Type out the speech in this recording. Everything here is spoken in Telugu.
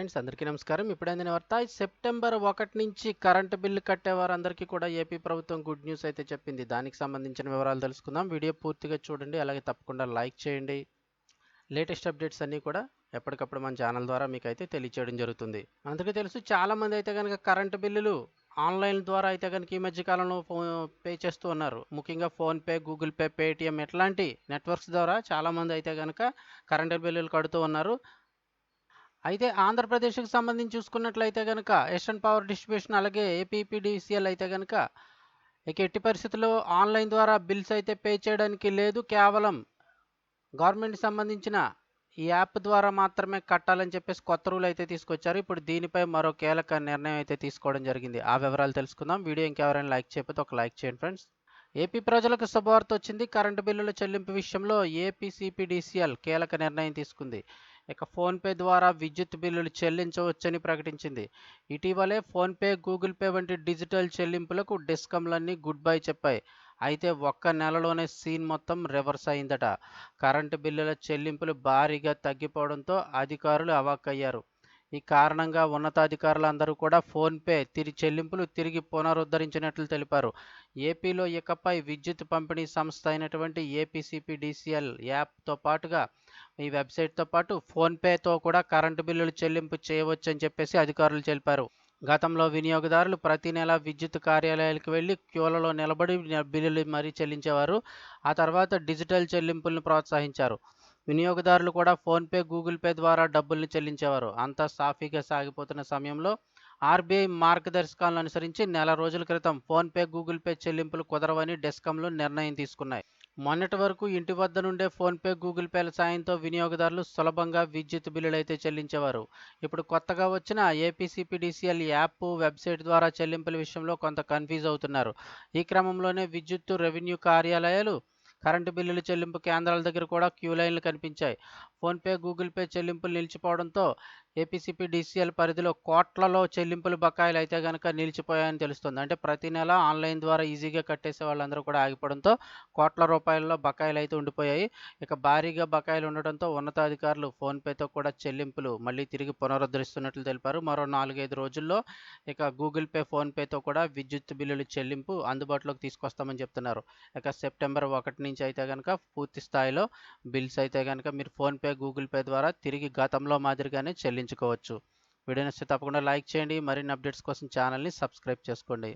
ఫ్రెండ్స్ అందరికీ నమస్కారం. ఇప్పుడు అందిన వార్త సెప్టెంబర్ ఒకటి నుంచి కరెంటు బిల్లు కట్టే వారందరికీ కూడా ఏపీ ప్రభుత్వం గుడ్ న్యూస్ అయితే చెప్పింది. దానికి సంబంధించిన వివరాలు తెలుసుకుందాం. వీడియో పూర్తిగా చూడండి. అలాగే తప్పకుండా లైక్ చేయండి. లేటెస్ట్ అప్డేట్స్ అన్నీ కూడా ఎప్పటికప్పుడు మన ఛానల్ ద్వారా మీకు అయితే తెలియచేయడం జరుగుతుంది. అందరికీ తెలుసు చాలామంది అయితే కనుక కరెంటు బిల్లులు ఆన్లైన్ ద్వారా అయితే కనుక ఈ మధ్య కాలంలో పే చేస్తూ ఉన్నారు. ముఖ్యంగా ఫోన్పే గూగుల్ పే పేటిఎం ఇట్లాంటి నెట్వర్క్స్ ద్వారా చాలామంది అయితే కనుక కరెంటు బిల్లులు కడుతూ ఉన్నారు. అయితే ఆంధ్రప్రదేశ్కి సంబంధించి చూసుకున్నట్లయితే కనుక ఎస్టర్న్ పవర్ డిస్ట్రిబ్యూషన్ అలాగే ఏపీపీడీసీఎల్ అయితే కనుక ఇక ఎట్టి పరిస్థితుల్లో ఆన్లైన్ ద్వారా బిల్స్ అయితే పే చేయడానికి లేదు. కేవలం గవర్నమెంట్ సంబంధించిన ఈ యాప్ ద్వారా మాత్రమే కట్టాలని చెప్పేసి కొత్త రూల్ అయితే తీసుకొచ్చారు. ఇప్పుడు దీనిపై మరో కీలక నిర్ణయం అయితే తీసుకోవడం జరిగింది. ఆ వివరాలు తెలుసుకుందాం. వీడియో ఇంకెవరైనా లైక్ చేయకపోతే ఒక లైక్ చేయండి ఫ్రెండ్స్. ఏపీ ప్రజలకు శుభవార్త వచ్చింది. కరెంటు బిల్లుల చెల్లింపు విషయంలో ఏపీసీపీడీసీఎల్ కీలక నిర్ణయం తీసుకుంది. ఇక ఫోన్పే ద్వారా విద్యుత్ బిల్లులు చెల్లించవచ్చని ప్రకటించింది. ఇటీవలే ఫోన్పే గూగుల్ పే వంటి డిజిటల్ చెల్లింపులకు డిస్కంలన్నీ గుడ్ బై చెప్పాయి. అయితే ఒక్క నెలలోనే సీన్ మొత్తం రివర్స్ అయిందట. కరెంటు బిల్లుల చెల్లింపులు భారీగా తగ్గిపోవడంతో అధికారులు అవాక్కయ్యారు ఈ కారణంగా ఉన్నతాధికారులందరూ కూడా ఫోన్పే తిరిగి చెల్లింపులు తిరిగి పునరుద్ధరించినట్లు తెలిపారు. ఏపీలో ఇకపై విద్యుత్ పంపిణీ సంస్థ అయినటువంటి ఏపీసీపీడీసీఎల్ యాప్తో పాటుగా ఈ వెబ్సైట్తో పాటు ఫోన్పేతో కూడా కరెంటు బిల్లులు చెల్లింపు చేయవచ్చని చెప్పేసి అధికారులు తెలిపారు. గతంలో వినియోగదారులు ప్రతి నెల విద్యుత్ కార్యాలయాలకు వెళ్ళి క్యూలలో నిలబడి బిల్లులు మరీ చెల్లించేవారు. ఆ తర్వాత డిజిటల్ చెల్లింపులను ప్రోత్సహించారు. వినియోగదారులు కూడా ఫోన్పే గూగుల్ పే ద్వారా డబ్బుల్ని చెల్లించేవారు. అంతా సాఫీగా సాగిపోతున్న సమయంలో ఆర్బీఐ మార్గదర్శకాలను అనుసరించి నెల రోజుల క్రితం ఫోన్పే గూగుల్ పే చెల్లింపులు కుదరవని డెస్కంలు నిర్ణయం తీసుకున్నాయి. మొన్నటి వరకు ఇంటి వద్ద నుండే ఫోన్పే గూగుల్ పేల సాయంతో వినియోగదారులు సులభంగా విద్యుత్ బిల్లులు అయితే చెల్లించేవారు. ఇప్పుడు కొత్తగా వచ్చిన ఏపీసీపీడీసీఎల్ యాప్ వెబ్సైట్ ద్వారా చెల్లింపుల విషయంలో కొంత కన్ఫ్యూజ్ అవుతున్నారు. ఈ క్రమంలోనే విద్యుత్ రెవెన్యూ కార్యాలయాలు కరెంటు బిల్లుల చెల్లింపు కేంద్రాల దగ్గర కూడా క్యూ లైన్లు కనిపించాయి. ఫోన్పే గూగుల్ పే చెల్లింపులు నిలిచిపోవడంతో ఏపీసీపీ డిసిఎల్ పరిధిలో కోట్లలో చెల్లింపులు బకాయిలు అయితే కనుక నిలిచిపోయాయని తెలుస్తుంది. అంటే ప్రతి నెల ఆన్లైన్ ద్వారా ఈజీగా కట్టేసే వాళ్ళందరూ కూడా ఆగిపోవడంతో కోట్ల రూపాయల్లో బకాయిలు అయితే ఉండిపోయాయి. ఇక భారీగా బకాయిలు ఉండడంతో ఉన్నతాధికారులు ఫోన్పేతో కూడా చెల్లింపులు మళ్ళీ తిరిగి పునరుద్ధరిస్తున్నట్లు తెలిపారు. మరో నాలుగైదు రోజుల్లో ఇక గూగుల్ పే ఫోన్పేతో కూడా విద్యుత్ బిల్లుల చెల్లింపు అందుబాటులోకి తీసుకొస్తామని చెప్తున్నారు. ఇక సెప్టెంబర్ ఒకటి నుంచి అయితే కనుక పూర్తి స్థాయిలో బిల్స్ అయితే కనుక మీరు ఫోన్పే గూగుల్ పే ద్వారా తిరిగి గతంలో మాదిరిగానే చెల్లించుకోవచ్చు వీడియో నచ్చితే తప్పకుండా లైక్ చేయండి. మరిన్ని అప్డేట్స్ కోసం ఛానల్ని సబ్స్క్రైబ్ చేసుకోండి.